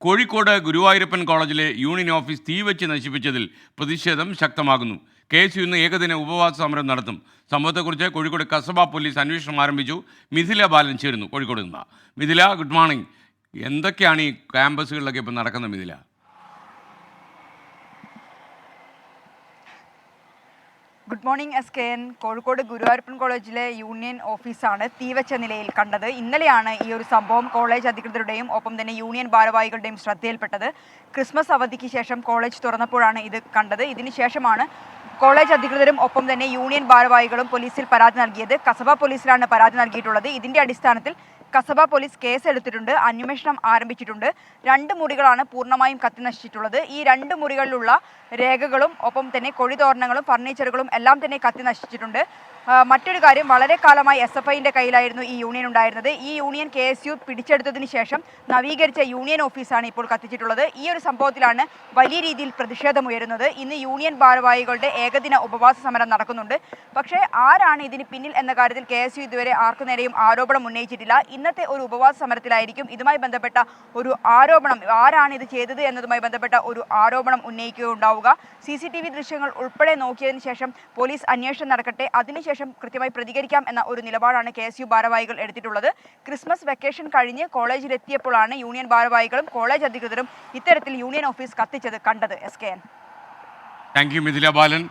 കോഴിക്കോട് ഗുരുവായൂരപ്പൻ കോളേജിലെ union office തീവച്ച് നശിപ്പിച്ചതിൽ പ്രതിഷേധം ശക്തമാകുന്നു. കെ എസ് യു ഇന്ന് ഏകദിന ഉപവാസ സമരം നടത്തും. സംഭവത്തെക്കുറിച്ച് കോഴിക്കോട് കസബ പോലീസ് അന്വേഷണം ആരംഭിച്ചു. മിഥില ബാലൻ ചേരുന്നു കോഴിക്കോട് നിന്ന്. മിഥില ഗുഡ് മോർണിംഗ് എന്തൊക്കെയാണ് ഈ ക്യാമ്പസുകളിലൊക്കെ ഇപ്പം നടക്കുന്നത് Mithila? Good morning S K N. Kozhikode Guruvayurappan കോളേജിലെ യൂണിയൻ ഓഫീസാണ് തീവച്ച നിലയിൽ കണ്ടത്. ഇന്നലെയാണ് ഈ ഒരു സംഭവം കോളേജ് അധികൃതരുടെയും ഒപ്പം തന്നെ യൂണിയൻ ഭാരവാഹികളുടെയും ശ്രദ്ധയിൽപ്പെട്ടത്. ക്രിസ്മസ് അവധിക്ക് ശേഷം കോളേജ് തുറന്നപ്പോഴാണ് ഇത് കണ്ടത്. ഇതിനുശേഷമാണ് കോളേജ് അധികൃതരും ഒപ്പം തന്നെ യൂണിയൻ ഭാരവാഹികളും പോലീസിൽ പരാതി നൽകിയത്. കസബ പോലീസിലാണ് പരാതി നൽകിയിട്ടുള്ളത്. ഇതിന്റെ അടിസ്ഥാനത്തിൽ കസബ പോലീസ് കേസെടുത്തിട്ടുണ്ട് അന്വേഷണം ആരംഭിച്ചിട്ടുണ്ട്. രണ്ട് മുറികളാണ് പൂർണമായും കത്തി നശിച്ചിട്ടുള്ളത് ഈ രണ്ട് മുറികളിലുള്ള രേഖകളും ഒപ്പം തന്നെ കൊഴിതോരണങ്ങളും ഫർണിച്ചറുകളും എല്ലാം തന്നെ കത്തി നശിച്ചിട്ടുണ്ട് മറ്റൊരു കാര്യം വളരെ കാലമായി എസ് എഫ് ഐന്റെ കയ്യിലായിരുന്നു ഈ യൂണിയൻ ഉണ്ടായിരുന്നത്. ഈ യൂണിയൻ കെ എസ് യു പിടിച്ചെടുത്തതിന് ശേഷം നവീകരിച്ച യൂണിയൻ ഓഫീസാണ് ഇപ്പോൾ കത്തിച്ചിട്ടുള്ളത്. ഈ ഒരു സംഭവത്തിലാണ് വലിയ രീതിയിൽ പ്രതിഷേധമുയരുന്നത്. ഇന്ന് യൂണിയൻ ഭാരവാഹികളുടെ ഏകദിന ഉപവാസ സമരം നടക്കുന്നുണ്ട്. പക്ഷേ ആരാണ് ഇതിന് പിന്നിൽ എന്ന കാര്യത്തിൽ കെ ഇതുവരെ ആർക്കു നേരെയും ആരോപണം ഉന്നയിച്ചിട്ടില്ല. ഇന്നത്തെ ഒരു ഉപവാസ സമരത്തിലായിരിക്കും ഇതുമായി ബന്ധപ്പെട്ട ഒരു ആരോപണം. ആരാണ് ഇത് ചെയ്തത് എന്നതുമായി ബന്ധപ്പെട്ട ഒരു ആരോപണം ഉന്നയിക്കുകയുണ്ടാവുക. സി സി ടി വി ദൃശ്യങ്ങൾ ഉൾപ്പെടെ നോക്കിയതിന് ശേഷം പോലീസ് അന്വേഷണം നടക്കട്ടെ. അതിനുശേഷം കൃത്യമായി പ്രതികരിക്കാം എന്ന ഒരു നിലപാടാണ് കെ എസ് യു ഭാരവാഹികൾ എടുത്തിട്ടുള്ളത്. ക്രിസ്മസ് വെക്കേഷൻ കഴിഞ്ഞ് കോളേജിലെത്തിയപ്പോഴാണ് യൂണിയൻ ഭാരവാഹികളും കോളേജ് അധികൃതരും ഇത്തരത്തിൽ യൂണിയൻ ഓഫീസ് കത്തിച്ചത് കണ്ടത്. S K N. Thank you Mithila Balan.